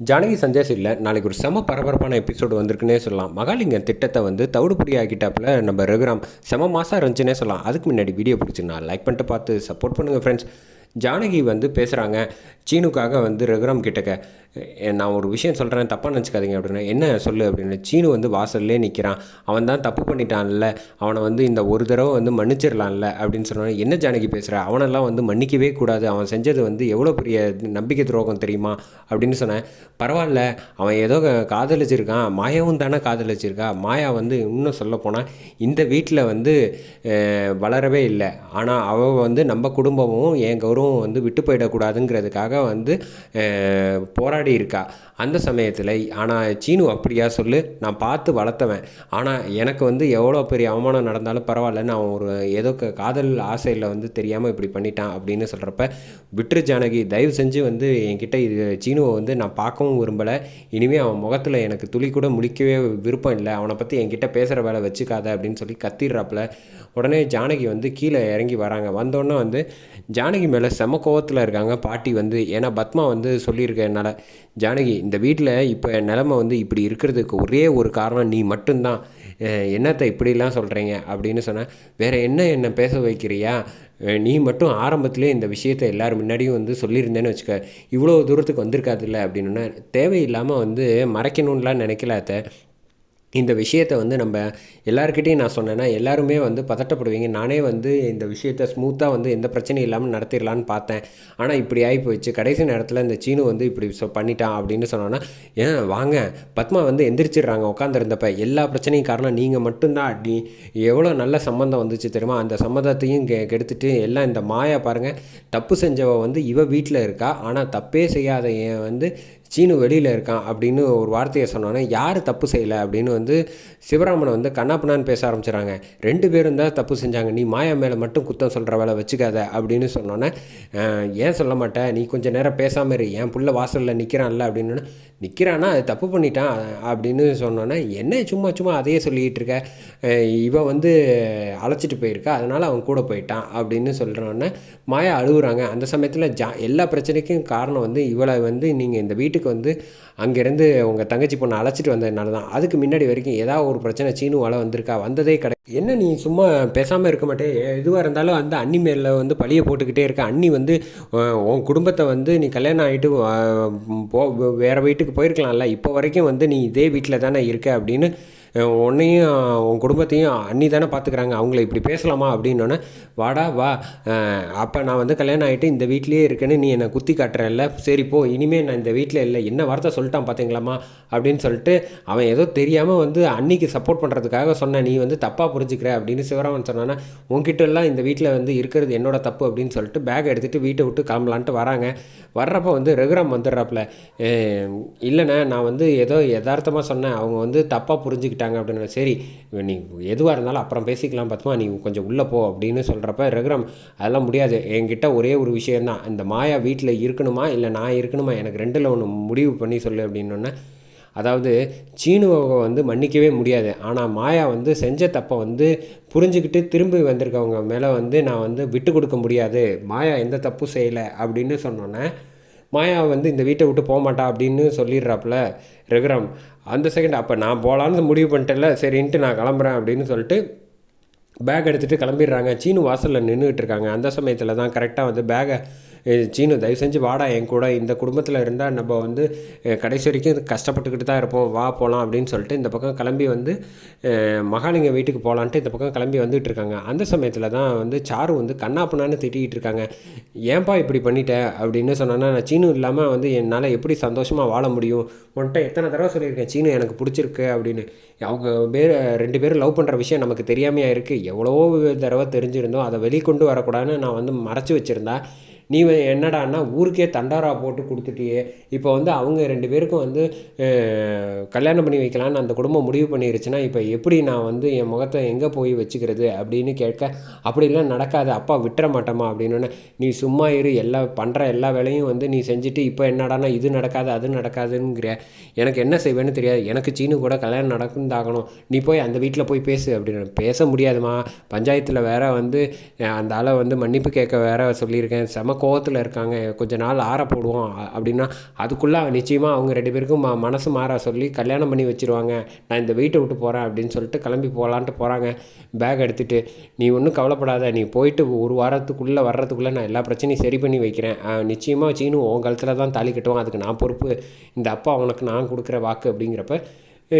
ஜானகி சந்தேஷ் இல்லை. நாளைக்கு ஒரு செம பரபரப்பான எபிசோடு வந்திருக்குன்னே சொல்லலாம். மகாலிங்கம் திட்டத்தை வந்து தவிடுபடி ஆக்கிட்டாப்புல நம்ம ரகுராம். செம மாதம் இருந்துச்சுன்னே சொல்லலாம். அதுக்கு முன்னாடி வீடியோ பிடிச்சிருந்தா லைக் பண்ணிட்டு பார்த்து சப்போர்ட் பண்ணுங்கள் ஃப்ரெண்ட்ஸ் ஜானகி வந்து பேசுகிறாங்க சீனுக்காக வந்து ரகுராம் கிட்டக்க நான் ஒரு விஷயம் சொல்கிறேன் தப்பாக நினச்சிக்காதீங்க அப்படின்னா என்ன சொல்லு? அப்படின்னு. சீனு வந்து வாசல்லே நிற்கிறான் அவன் தான் தப்பு பண்ணிட்டான்ல. அவனை வந்து இந்த ஒரு தடவை வந்து மன்னிச்சிடலாம்ல அப்படின்னு சொன்னான் என்ன ஜானகி பேசுகிற அவனெல்லாம் வந்து மன்னிக்கவே கூடாது. அவன் செஞ்சது வந்து எவ்வளோ பெரிய நம்பிக்கை துரோகம் தெரியுமா? அப்படின்னு சொன்னேன். பரவாயில்ல. அவன் ஏதோ க- காதலிச்சிருக்கான். மாயாவும் தானே காதலிச்சிருக்கா? மாயா வந்து இன்னும் சொல்லப்போனால் இந்த வீட்டில் வந்து வளரவே இல்லை. ஆனால் அவள் வந்து நம்ம குடும்பமும் என் கௌரவம் வந்து விட்டு போயிடக்கூடாதுங்கிறதுக்காக வந்து அஹ், போராடி இருக்கா? அந்த சமயத்தில் ஆனால் சீனு அப்படியா? சொல்லு. நான் பார்த்து வளர்த்தவன். ஆனால் எனக்கு வந்து எவ்வளோ பெரிய அவமானம் நடந்தாலும் பரவாயில்ல நான் ஒரு ஏதோ க- காதல் ஆசையில் வந்து தெரியாமல் இப்படி பண்ணிட்டான் அப்படின்னு சொல்கிறப்ப விட்டுரு ஜானகி. தயவு செஞ்சு வந்து என்கிட்ட இது சீனுவை வந்து நான் பார்க்கவும் விரும்பலை. இனிமேல் அவன் முகத்தில் எனக்கு துளி கூட முழிக்கவே விருப்பம் இல்லை. அவனை பற்றி என்கிட்ட பேசுகிற வேலை வச்சுக்காத அப்படின்னு சொல்லி கத்திடுறாப்புல. உடனே ஜானகி வந்து கீழே இறங்கி வராங்க. வந்தோடனே வந்து ஜானகி மேலே செம கோவத்தில் இருக்காங்க பாட்டி வந்து. ஏன்னா பத்மா வந்து சொல்லியிருக்க என்னால். ஜானகி இந்த வீட்டில் இப்போ நிலமை வந்து இப்படி இருக்கிறதுக்கு ஒரே ஒரு காரணம் நீ மட்டும்தான். என்னத்தை இப்படிலாம் சொல்கிறீங்க அப்படின்னு சொன்னேன் வேறு என்ன என்னை பேச வைக்கிறியா? நீ மட்டும் ஆரம்பத்திலே இந்த விஷயத்தை எல்லோரும் முன்னாடியும் வந்து சொல்லியிருந்தேன்னு வச்சுக்க இவ்வளோ தூரத்துக்கு வந்திருக்காதுல்ல? அப்படின்னு தேவையில்லாமல் வந்து மறைக்கணும்லாம் நினைக்கல அத்தை. இந்த விஷயத்தை வந்து நம்ம எல்லாருக்கிட்டையும் நான் சொன்னேன்னா எல்லாருமே வந்து பதட்டப்படுவீங்க. நானே வந்து இந்த விஷயத்தை ஸ்மூத்தாக வந்து எந்த பிரச்சனையும் இல்லாமல் நடத்திடலான்னு பார்த்தேன். ஆனால் இப்படி ஆகி போயிடுச்சு கடைசி நேரத்தில் இந்த சீனு வந்து இப்படி சொ பண்ணிட்டான் அப்படின்னு சொன்னோன்னா ஏன் வாங்க. பத்மா வந்து எந்திரிச்சிடுறாங்க உட்காந்துருந்தப்ப எல்லா பிரச்சனையும் காரணம் நீங்கள் மட்டும்தான். அப்படி எவ்வளோ நல்ல சம்மந்தம் வந்துச்சு தெரியுமா? அந்த சம்மந்தத்தையும் கெ கெடுத்துட்டு எல்லாம் இந்த மாயா பாருங்கள் தப்பு செஞ்சவ வந்து இவ வீட்டில் இருக்கா? ஆனால் தப்பே செய்யாத என் வந்து சீனு வெளியில் இருக்கான் அப்படின்னு ஒரு வார்த்தையை சொன்னோன்னே யார் தப்பு செய்யலை? அப்படின்னு வந்து சிவராமனை வந்து கண்ணாப்பண்ணான்னு பேச ஆரம்பிச்சிடறாங்க. ரெண்டு பேரும் தான் தப்பு செஞ்சாங்க. நீ மாயா மேலே மட்டும் குத்தம் சொல்கிற வேலை வச்சுக்காத. அப்படின்னு சொன்னோன்னே ஏன் சொல்ல மாட்டேன் நீ கொஞ்சம் நேரம் பேசாமல் இரு. என் புள்ள வாசலில் நிற்கிறான்ல அப்படின்னு நிற்கிறானா அது தப்பு பண்ணிட்டான். அப்படின்னு சொன்னோன்னே என்ன சும்மா சும்மா அதையே சொல்லிக்கிட்டு இருக்க. இவன் வந்து அழைச்சிட்டு போயிருக்கா. அதனால் அவன் கூட போயிட்டான். அப்படின்னு சொல்கிறோன்னே மாயா அழுகுறாங்க. அந்த சமயத்தில் ஜா எல்லா பிரச்சனைக்கும் காரணம் வந்து இவளை வந்து நீங்கள் இந்த வீட்டுக்கு வந்து அங்கேருந்து உங்கள் தங்கச்சி பொண்ணை அழைச்சிட்டு வந்ததுனால தான். அதுக்கு முன்னாடி வரைக்கும் ஏதாவது ஒரு பிரச்சனை சீனுவால் வந்திருக்கா? வந்ததே கிடையாது என்ன நீ சும்மா பேசாமல் இருக்க மாட்டே? எதுவாக இருந்தாலும் அந்த அண்ணி மேலே வந்து பழியை போட்டுக்கிட்டே இருக்க. அண்ணி வந்து உன் குடும்பத்தை வந்து நீ கல்யாணம் ஆகிட்டு போ வேறு வீட்டுக்கு போயிருக்கலாம்ல. இப்போ வரைக்கும் வந்து நீ இதே வீட்டில் தானே இருக்க அப்படின்னு உன்னையும் உன் குடும்பத்தையும் அண்ணி தானே பார்த்துக்கிறாங்க அவங்கள இப்படி பேசலாமா அப்படின்னோடனே வாடா வா. அப்போ நான் வந்து கல்யாணம் ஆகிட்டு இந்த வீட்லேயே இருக்கேன்னு நீ என்னை குத்தி காட்டுறல்ல. சரி போ. இனிமேல் நான் இந்த வீட்டில் இல்லை. என்ன வார்த்தை சொல்லிட்டான் பார்த்தீங்களாம்மா அப்படின்னு சொல்லிட்டு அவன் ஏதோ தெரியாமல் வந்து அன்னிக்கு சப்போர்ட் பண்ணுறதுக்காக சொன்ன நீ வந்து தப்பாக புரிஞ்சுக்கிற அப்படின்னு சிவராமன் சொன்னான்னா உங்ககிட்டலாம் எல்லாம் இந்த வீட்டில் வந்து இருக்கிறது என்னோட தப்பு அப்படின்னு சொல்லிட்டு பேக் எடுத்துகிட்டு வீட்டை விட்டு கிளம்பலான்ட்டு வராங்க. வர்றப்போ வந்து ரகுராம் வந்துடுறாப்புல. இல்லைண்ணே நான் வந்து ஏதோ யதார்த்தமாக சொன்னேன். அவங்க வந்து தப்பாக புரிஞ்சுக்கிட்டாங்க. அப்படின்னு சரி நீ எதுவாக இருந்தாலும் அப்புறம் பேசிக்கலாம் பத்மா நீ கொஞ்சம் உள்ளே போ அப்படின்னு சொல்கிறப்ப ரகுராம் அதெல்லாம் முடியாது. என்கிட்ட ஒரே ஒரு விஷயந்தான் இந்த மாயா வீட்டில் இருக்கணுமா? இல்லை நான் இருக்கணுமா? எனக்கு ரெண்டில் ஒன்று முடிவு பண்ணி சொல்லு அப்படின்னோடனே அதாவது சீனுவை வந்து மன்னிக்கவே முடியாது. ஆனால் மாயா வந்து செஞ்ச தப்பை வந்து புரிஞ்சுக்கிட்டு திரும்பி வந்திருக்கவங்க மேலே வந்து நான் வந்து விட்டு கொடுக்க முடியாது. மாயா எந்த தப்பும் செய்யலை அப்படின்னு சொன்னோன்னே மாயா வந்து இந்த வீட்டை விட்டு போக மாட்டா அப்படின்னு சொல்லிடுறாப்புல ரகுராம். அந்த செகண்ட் அப்போ நான் போகலான்னு முடிவு பண்ணிட்டேன்ல சரின்ட்டு நான் கிளம்புறேன் அப்படின்னு சொல்லிட்டு பேக் எடுத்துகிட்டு கிளம்பிடுறாங்க. சீனு வாசலில் நின்றுட்டு இருக்காங்க. அந்த சமயத்தில் தான் கரெக்டாக வந்து பேகை சீனு தயவு செஞ்சு வாடா என் கூட இந்த குடும்பத்தில் இருந்தால் நம்ம வந்து கடைசி வரைக்கும் கஷ்டப்பட்டுக்கிட்டு தான் இருப்போம். வா போகலாம் அப்படின்னு சொல்லிட்டு இந்த பக்கம் கிளம்பி வந்து மகாலிங்க வீட்டுக்கு போகலான்ட்டு இந்த பக்கம் கிளம்பி வந்துட்டு இருக்காங்க. அந்த சமயத்தில் தான் வந்து சாரு வந்து கண்ணாப்பண்ணான்னு திட்டிகிட்டு இருக்காங்க. ஏன்பா இப்படி பண்ணிட்ட? அப்படின்னு சொன்னோன்னா நான் சீனு இல்லாமல் வந்து என்னால் எப்படி சந்தோஷமாக வாழ முடியும்? உன்கிட்ட எத்தனை தடவை சொல்லியிருக்கேன் சீனு எனக்கு பிடிச்சிருக்கு அப்படின்னு. அவங்க பேர் ரெண்டு பேரும் லவ் பண்ணுற விஷயம் நமக்கு தெரியாமையாக இருக்குது எவ்வளோ தடவை தெரிஞ்சிருந்தோம். அதை வெளிக்கொண்டு வரக்கூடாதுன்னு நான் வந்து மறைச்சி வச்சுருந்தேன் நீ என்னடான்னா ஊருக்கே தண்டாரா போட்டு கொடுத்துட்டியே. இப்போ வந்து அவங்க ரெண்டு பேருக்கும் வந்து கல்யாணம் பண்ணி வைக்கலான்னு அந்த குடும்பம் முடிவு பண்ணிருச்சுன்னா இப்போ எப்படி நான் வந்து என் முகத்தை எங்கே போய் வச்சுக்கிறது அப்படின்னு கேட்க அப்படிலாம் நடக்காது. அப்பா விட்டுற மாட்டோமா அப்படின்னு நீ சும்மா இரு. எல்லா பண்ணுற எல்லா வேலையும் வந்து நீ செஞ்சுட்டு இப்போ என்னடானா இது நடக்காது அது நடக்காதுங்கிற எனக்கு என்ன செய்வேன்னு தெரியாது. எனக்கு சீனு கூட கல்யாணம் நடக்குந்தாகணும். நீ போய் அந்த வீட்டில் போய் பேசு. அப்படின்னு. பேச முடியாதுமா பஞ்சாயத்தில் வேற வந்து அந்த ஆளை வந்து மன்னிப்பு கேட்க வேற சொல்லியிருக்கேன். செம கோவத்தில் இருக்காங்க. கொஞ்ச நாள் ஆற போடுவோம். அப்படின்னா அதுக்குள்ளே நிச்சயமாக அவங்க ரெண்டு பேருக்கும் ம மனசு மாற சொல்லி கல்யாணம் பண்ணி வச்சிருவாங்க. நான் இந்த வீட்டை விட்டு போகிறேன் அப்படின்னு சொல்லிட்டு கிளம்பி போகலான்ட்டு போகிறாங்க பேக் எடுத்துகிட்டு நீ ஒன்றும் கவலைப்படாத. நீ போயிட்டு ஒரு வாரத்துக்குள்ளே வர்றதுக்குள்ளே நான் எல்லா பிரச்சனையும் சரி பண்ணி வைக்கிறேன். நிச்சயமாக சீனு உன் கழுத்தில் தான் தாலி கட்டுவான். அதுக்கு நான் பொறுப்பு. இந்த அப்பா அவனுக்கு நான் கொடுக்குற வாக்கு. அப்படிங்கிறப்ப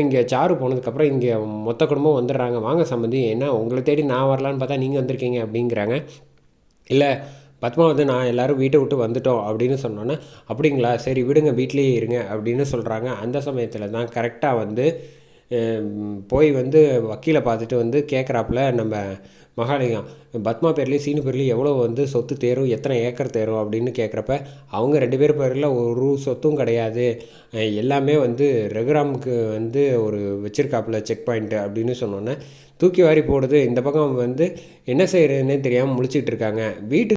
இங்கே சாரு போனதுக்கப்புறம் இங்கே மொத்த குடும்பம் வந்துடுறாங்க. வாங்க சம்மந்தி என்ன உங்களை தேடி நான் வரலான்னு பார்த்தா நீங்கள் வந்திருக்கீங்க. அப்படிங்கிறாங்க. இல்லை பத்மாவதி நான் எல்லோரும் வீட்டை விட்டு வந்துட்டோம் அப்படின்னு சொன்னோன்னே அப்படிங்களா? சரி விடுங்க வீட்டிலேயே இருங்க அப்படின்னு சொல்கிறாங்க அந்த சமயத்தில் தான் கரெக்டாக வந்து போய் வந்து வக்கீலை பார்த்துட்டு வந்து கேட்குறாப்புல நம்ம மகாலிங்கம். பத்மா பேர்லேயும் சீனு பேர்லேயும் எவ்வளோ வந்து சொத்து தேரும்? எத்தனை ஏக்கர் தேரும்? அப்படின்னு கேட்குறப்ப அவங்க ரெண்டு பேர் பேரில் ஒரு சொத்தும் கிடையாது. எல்லாமே வந்து ரகுராமுக்கு வந்து ஒரு வச்சிருக்காப்புல செக் பாயிண்ட்டு அப்படின்னு சொன்னோன்னே தூக்கி வாரி போடுது. இந்த பக்கம் வந்து என்ன செய்கிறதுனே தெரியாமல் முழிச்சிட்டு இருக்காங்க. வீட்டுக்கு